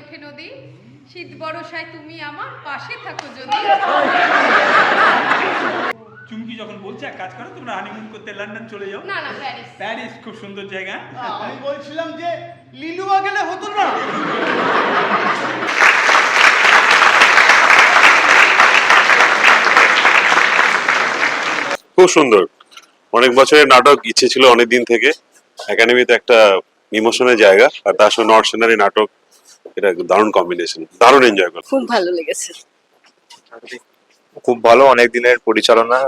ওঠে নদী। শীত বরসায় তুমি আমার পাশে থাকো যদি। চুমকি যখন বলছে এক কাজ করো তোমরা হানিমুন করতে লন্ডন চলে যাও। না না প্যারিস প্যারিস খুব সুন্দর জায়গা। আমি বলছিলাম যে লিলুয়া গেলে হতো না। খুব সুন্দর। অনেক বছরের নাটক ইচ্ছে ছিল অনেক দিন থেকে একাডেমিতে একটা ইমোশনের জায়গা আর তার সঙ্গে নর্থ সেনারি নাটক এটা দারুণ কম্বিনেশন দারুণ এনজয় করলাম। খুব ভালো লেগেছে। খুব ভালো অনেক দিনের পরিচালনা।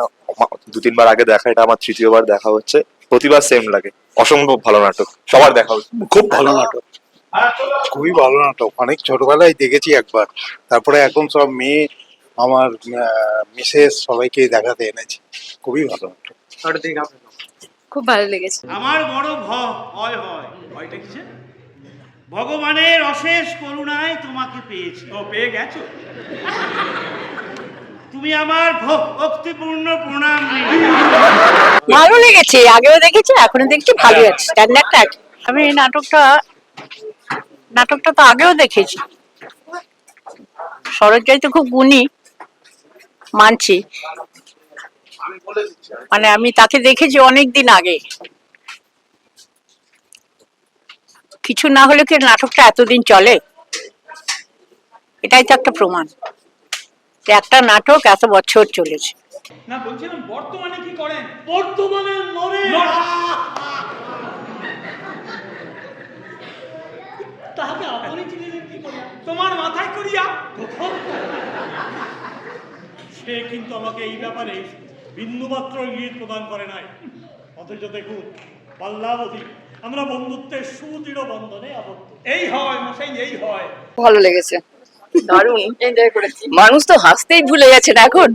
দু তিনবার আগে দেখা এটা আমার তৃতীয়বার দেখা হচ্ছে। প্রতিবার সেম লাগে। অসম্ভব ভালো নাটক সবার দেখা হচ্ছে। খুব ভালো নাটক। খুবই ভালো নাটক। অনেক ছোটবেলায় দেখেছি একবার। তারপরে এখন সব মেয়ে আমার মিসেস সবাইকে দেখাতে এনেছি। খুবই ভালো নাটক। খুব ভালো লেগেছে। আমার বড় ভয় হয় ভয়টা কিসে ভগবানের অশেষ করুণায় তোমাকে পেয়েছি। ও পেয়ে গেছো? তুমি আমার ভ- ভক্তিপূর্ণ প্রণাম ভালো লেগেছে আগেও দেখেছি এখনও দেখছি ভালো আছে। স্ট্যান্ডার্ডটা। আমি এই নাটকটা নাটকটা তো আগেও দেখেছি। সরোজাই তো খুব গুণী মানছি। মানে আমি তাকে দেখেছি অনেক দিন আগে। কিছু না হলে কি নাটকটা এতদিন চলে? এটাই তো একটা প্রমাণ একটা নাটক এত বছর চলেছে। না, বলছিলাম বর্তমানে কি করেন? বর্তমানে নরে তাহাকে আপনি কি করে? তোমার মাথায় করিয়া? সে কিন্তু আমাকে এই ব্যাপারে বিন্দুমাত্র ইঙ্গিত প্রদান করে নাই। অথচ দেখুন, পাল্লাবতী আমরা বন্ধুত্বের সুদৃঢ় বন্ধনে আবদ্ধ। এই হয় মশাই এই হয়। ভালো লেগেছে। দারুণ এনজয় করেছি। মানুষ তো হাসতেই ভুলে গেছেন এখন।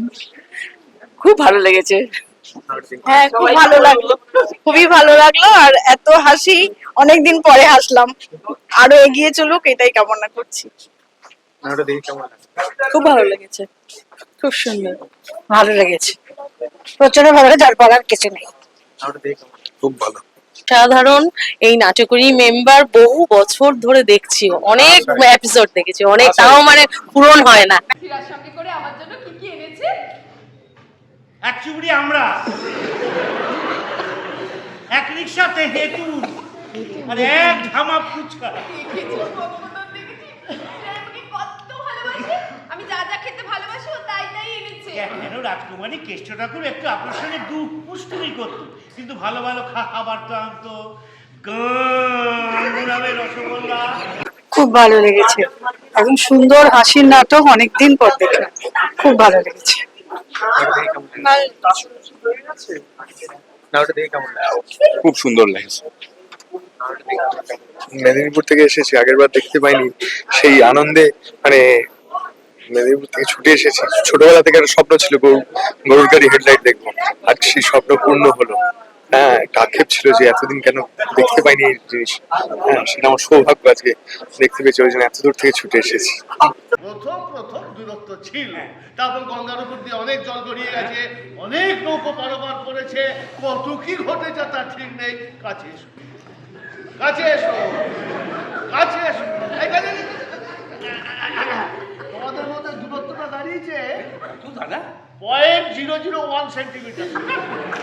খুব ভালো লেগেছে। হ্যাঁ খুব ভালো লাগল। খুবই ভালো লাগল আর এত হাসি অনেকদিন পরে হাসলাম। আরও এগিয়ে চলুক এটাই কামনা করছি। খুব ভালো লেগেছে। খুব সুন্দর। ভালো লেগেছে। প্রচণ্ড ভালো যার বলার কিছু নেই। খুব ভালো। সাধারণ এই নাটকেরই মেম্বার বহু বছর ধরে দেখছি। অনেক এপিসোড দেখেছি অনেক। তাও মানে পূরণ হয় না। করে আমার জন্য কি কি এনেছে? এক চুবড়ি আমরা। এক রিক্সাতে হেতু আর এক ধামা ফুচকা। যা যা খেতে ভালোবাসি ও তাই তাই এনেছে। কেন? রাজকুমারী কেষ্ট ঠাকুর একটু আকর্ষণে দু পুষ্টুমি করতো। কিন্তু ভালো ভালো খাবার তো আনতো। রসগোল্লা। খুব ভালো লেগেছে। একদম সুন্দর হাসির নাটক অনেকদিন পর দেখলাম। খুব ভালো লেগেছে। খুব সুন্দর লেগেছে। মেদিনীপুর থেকে এসেছি আগের বার দেখতে পাইনি। সেই আনন্দে মানে মেদিনীপুর থেকে ছুটে এসেছি। ছোটবেলা থেকে একটা স্বপ্ন ছিল গরু, গরুর গাড়ি হেডলাইট দেখব। আর সেই স্বপ্ন পূর্ণ হলো। হ্যাঁ একটা আক্ষেপ ছিল যে এতদিন কেন দেখতে পাইনি এই জিনিস। হ্যাঁ সেটা আমার সৌভাগ্য আজকে দেখতে পেয়েছি, ওই জন্য এত দূর থেকে ছুটে এসেছি। প্রথম প্রথম দূরত্ব ছিল। তারপর গঙ্গার উপর দিয়ে অনেক জল গড়িয়ে গেছে, অনেক নৌকো করেছে। কত কি ঘটেছে তার ঠিক নেই। কাছে কাছে এসো। কাছে এসো। কাছে এসো। তোমাদের মধ্যে দূরত্বটা দাঁড়িয়েছে? দাদা। Point zero zero one centimetre.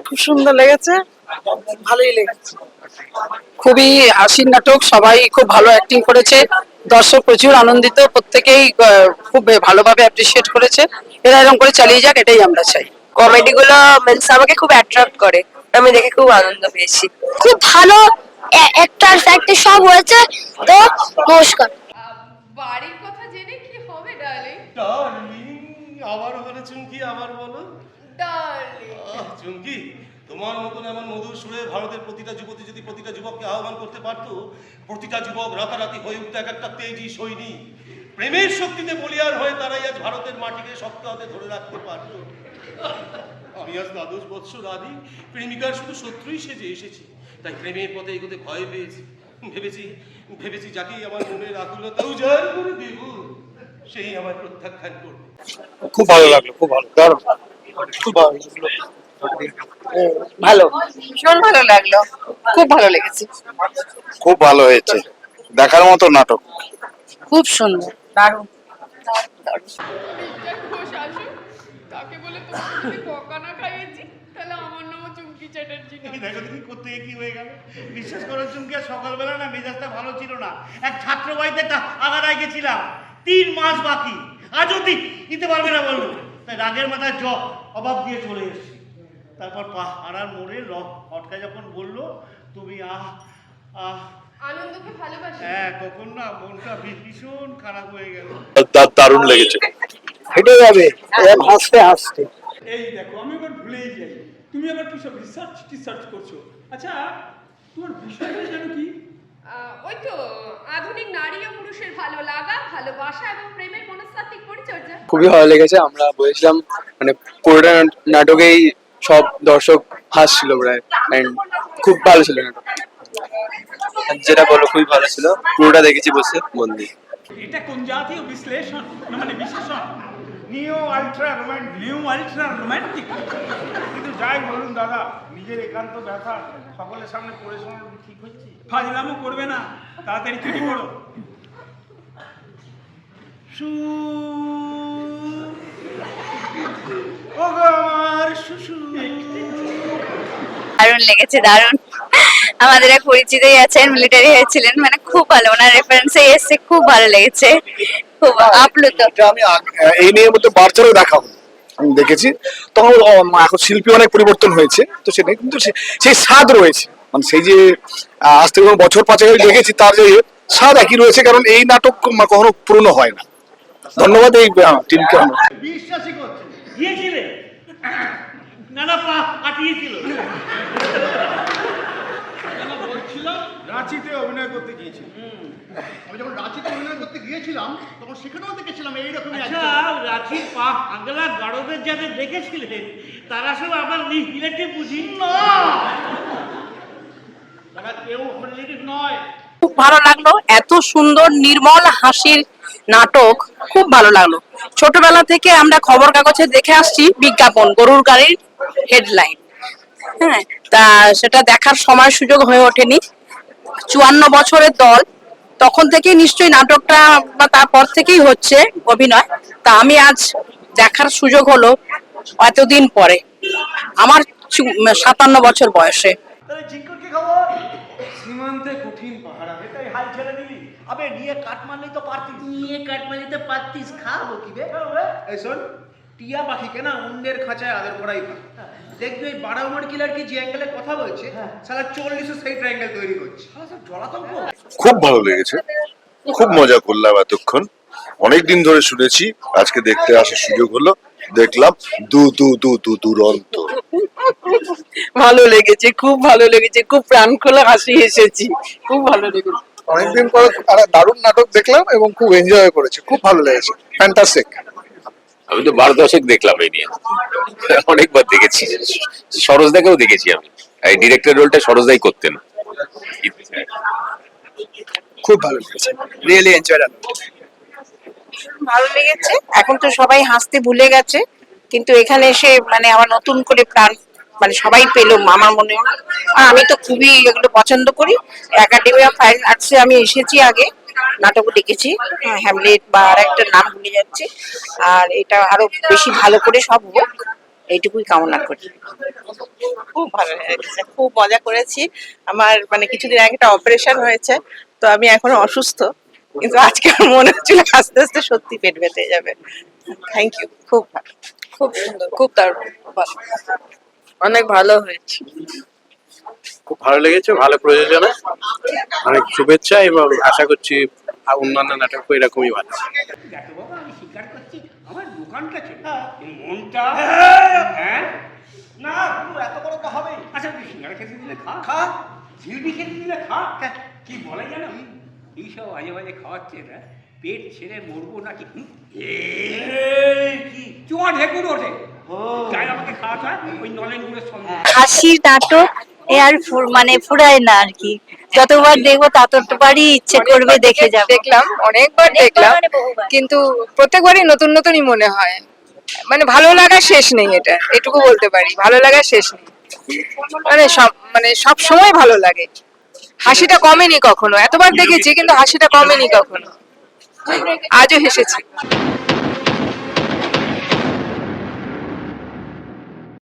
খুব সুন্দর লেগেছে। ভালোই লেগেছে। খুবই হাসির নাটক সবাই খুব ভালো অ্যাক্টিং করেছে। দর্শক প্রচুর আনন্দিত প্রত্যেকেই খুব ভালোভাবে অ্যাপ্রিসিয়েট করেছে। এরা এরকম করে চালিয়ে যাক এটাই আমরা চাই। কমেডি গুলো মিলস আমাকে খুব অ্যাট্রাক্ট করে। আমি দেখে খুব আনন্দ পেয়েছি। খুব ভালো অ্যাক্টার ফ্যাক্টর সব হয়েছে। তো নমস্কার। বাড়ির ডার্লিং ডার্লিং আবার বলে চুমকি আবার বলো। ডার্লিং চুমকি তোমার মতন এমন মধুর সুরে ভারতের প্রতিটা যুবতী যদি প্রতিটা যুবককে আহ্বান করতে পারতো প্রতিটা যুবক রাতারাতি হয়ে উঠতো এক একটা তেজি সৈনিক প্রেমের শক্তিতে বলিয়ার হয়ে তারাই আজ ভারতের মাটিকে শক্ত হাতে ধরে রাখতে পারতো। আমি আজ দ্বাদশ বৎসর আদি প্রেমিকার শুধু শত্রুই সেজে এসেছি তাই প্রেমের পথে এগোতে ভয় পেয়েছি। ভেবেছি ভেবেছি যাকেই আমার মনের আকুলতা উজাড় করে দেব। সেই আমার প্রত্যাখ্যান করবে। খুব ভালো লাগল খুব ভালো। দারুণ। খুব ভালো ভালো। ভীষণ ভালো লাগল। খুব ভালো লেগেছে। খুব ভালো হয়েছে। দেখার মতো নাটক। খুব সুন্দর। দারুণ। মিস্টার ঘোষ আসুন তাকে বলে তোমাকে বকা না খাইয়েছি তাহলে আমার নামও চুমকি চ্যাটার্জি দেখো দেখি করতে কি হয়ে গেল। বিশ্বাস করো চুমকি আর সকালবেলা না মেজাজটা ভালো ছিল না। এক ছাত্র বাড়িতে আগারায় গেছিলাম। তিন মাস বাকি। আজ দি দিতে পারবে না বলল। তাই রাগের মাথায় জব অভাব দিয়ে চলে এসেছি। তারপর পাহাড়ার মোড়ে ল হটকা যখন বলল তুমি আহ আহ আনন্দকে ভালোবাসি। হ্যাঁ তখন না মনটা ভীষণ খারাপ হয়ে গেল। তার দারুণ লেগেছে। হেঁটে যাবে হাসতে হাসতে। এই দেখো আমি এবার ভুলেই যাই। তুমি আবার কি সব রিসার্চ টিসার্চ করছ? আচ্ছা তোমার বিষয়টা যেন কি? ওই তো আধুনিক নারী ও পুরুষের ভালো লাগা ভালোবাসা এবং প্রেমের মনস্তাত্ত্বিক পরিচর্যা। খুবই ভালো লেগেছে আমরা বলেছিলাম মানে পুরোটা নাটকেই সব দর্শক হাসছিল প্রায় অ্যান্ড খুব ভালো ছিল নাটক যেটা বলো খুবই ভালো ছিল পুরোটা দেখেছি বসে মন দিয়ে। এটা কোন জাতীয় বিশ্লেষণ? মানে বিশেষণ? Neo ultra romantic new ultra romantic কিন্তু যাই বলুন দাদা নিজের একান্ত ব্যথা সকলের সামনে পড়ে শোনানো ঠিক হচ্ছে? ফাজলামো করবে না তাড়াতাড়ি চুরি করো সু ও আমার শুশু দারুণ লেগেছে দারুণ। আমাদের এক পরিচিতই আছেন মিলিটারি হয়েছিলেন মানে খুব ভালো ওনার রেফারেন্সে এসছে খুব ভালো লেগেছে খুব আপ্লুত। আমি এই নিয়ে মধ্যে বাচ্চারও দেখা হলো আমি দেখেছি। তখন এখন শিল্পী অনেক পরিবর্তন হয়েছে, তো সেটাই কিন্তু সেই স্বাদ রয়েছে। মানে সেই যে আজ থেকে বছর পাঁচেক দেখেছি, তার যে স্বাদ একই রয়েছে, কারণ এই নাটক কখনো পুরনো হয় না। ধন্যবাদ এই টিমকে আমরা। বিশ্বাসই করছে গিয়েছিলে? না না পা রাঁচিতে অভিনয় করতে গিয়েছিল আমি যখন রাঁচিতে অভিনয় করতে গিয়েছিলাম তখন সেখানেও দেখেছিলাম এইরকমই আচ্ছা রাঁচির পা আগলা গাড়দের যাদের দেখেছিলেন তারা সব আমার রিলেটিভ বুঝি। না! তারা কেউ রিলেটিভ নয়। খুব ভালো লাগল এত সুন্দর নির্মল হাসির নাটক খুব ভালো লাগল। ছোটবেলা থেকে আমরা খবর কাগজে দেখে আসছি বিজ্ঞাপন গরুর গাড়ির হেডলাইন হ্যাঁ তা সেটা দেখার সময় সুযোগ হয়ে ওঠেনি। চুয়ান্ন বছরের দল। তখন থেকেই নিশ্চয়ই নাটকটা বা তারপর থেকেই হচ্ছে অভিনয়। তা আমি আজ দেখার সুযোগ হলো এতদিন পরে। আমার সাতান্ন বছর বয়সে। তাহলে জিঙ্কুর সীমান্তে কঠিন পাহারা। এটাই হাল ছেড়ে দিলি। আবে নিয়ে কাট মারলেই তো পারতিস। নিয়ে কাট মারলিতে পারতিস খাব কি বে? এই শোন টিয়া পাখিকে না অন্যের খাঁচায় আদর করাই ভালো। দেখবি ওই বারাউমার কিলার কি যে অ্যাঙ্গেলে কথা বলছে সালা চল্লিশও সেই ট্রায়াঙ্গেল তৈরি করছে। জলাতঙ্ক। খুব ভালো লেগেছে। খুব মজা করলাম এতক্ষণ। অনেকদিন ধরে শুনেছি আজকে দেখতে আসার সুযোগ হলো। দেখলাম দু দু দু দু দুরন্ত। ভালো লেগেছে খুব ভালো লেগেছে খুব প্রাণ খোলা হাসি এসেছি। খুব ভালো লেগেছে। অনেকদিন পর দারুণ নাটক দেখলাম এবং খুব এনজয় করেছি। খুব ভালো লেগেছে। ফ্যান্টাস্টিক আমি তো বারো দশক দেখলাম এই নিয়ে। অনেকবার দেখেছি। সরোজদাকেও দেখেছি আমি। এই ডিরেক্টর রোলটা সরোজদাই করতেন। খুব ভালো লেগেছে। রিয়েলি এনজয় ভালো লেগেছে। এখন তো সবাই হাসতে ভুলে গেছে। কিন্তু এখানে এসে মানে আমার নতুন করে প্রাণ মানে সবাই পেল আমার মনে হয়। আর আমি তো খুবই এগুলো পছন্দ করি। একাডেমি অফ ফাইন আর্টসে আমি এসেছি আগে। নাটক দেখেছি। হ্যামলেট বা আর একটা নাম ভুলে যাচ্ছে। আর এটা আরও বেশি ভালো করে সব হোক এইটুকুই কামনা করি। খুব ভালো লেগেছে খুব মজা করেছি। আমার মানে কিছুদিন আগে একটা অপারেশন হয়েছে তো আমি এখনও অসুস্থ। কিন্তু আজকে আমার মনে হচ্ছিল আস্তে আস্তে সত্যি পেট ব্যথে যাবে। থ্যাংক ইউ খুব ভালো। খুব সুন্দর খুব দারুণ। ভালো অনেক ভালো হয়েছে। খুব ভালো লেগেছে ভালো প্রযোজনা। অনেক শুভেচ্ছা এবং আশা করছি অন্যান্য নাটক এরকমই ভালো দেখো বাবা আমি স্বীকার করছি আমার দোকানটা ছিল কিন্তু মনটা হ্যাঁ? না এত বড় তো হবেই। আচ্ছা তুই সিঙ্গারা খেতে দিলে খা। খা। জিলবি খেতে দিলে খা। কি বলে জানো? এইসব বাজে বাজে খাওয়াচ্ছে না পেট ছেড়ে মরবো নাকি? চুয়া ঢেকুর ওঠে। আমাকে খাওয়াটা ওই নলেন গুড়ের সঙ্গে। হাসির নাটক। এ আর মানে ফুরায় না আর কি। যতবার দেখব ততবারই ইচ্ছে করবে দেখে যাব। দেখলাম অনেকবার দেখলাম মানে কিন্তু প্রত্যেকবারই নতুন নতুনই মনে হয়। মানে ভালো লাগা শেষ নেই এটা এটুকু বলতে পারি। ভালো লাগা শেষ নেই। মানে সব মানে সব সময় ভালো লাগে। হাসিটা কমেনি কখনো এতবার দেখেছি কিন্তু হাসিটা কমেনি কখনো। আজও হেসেছি।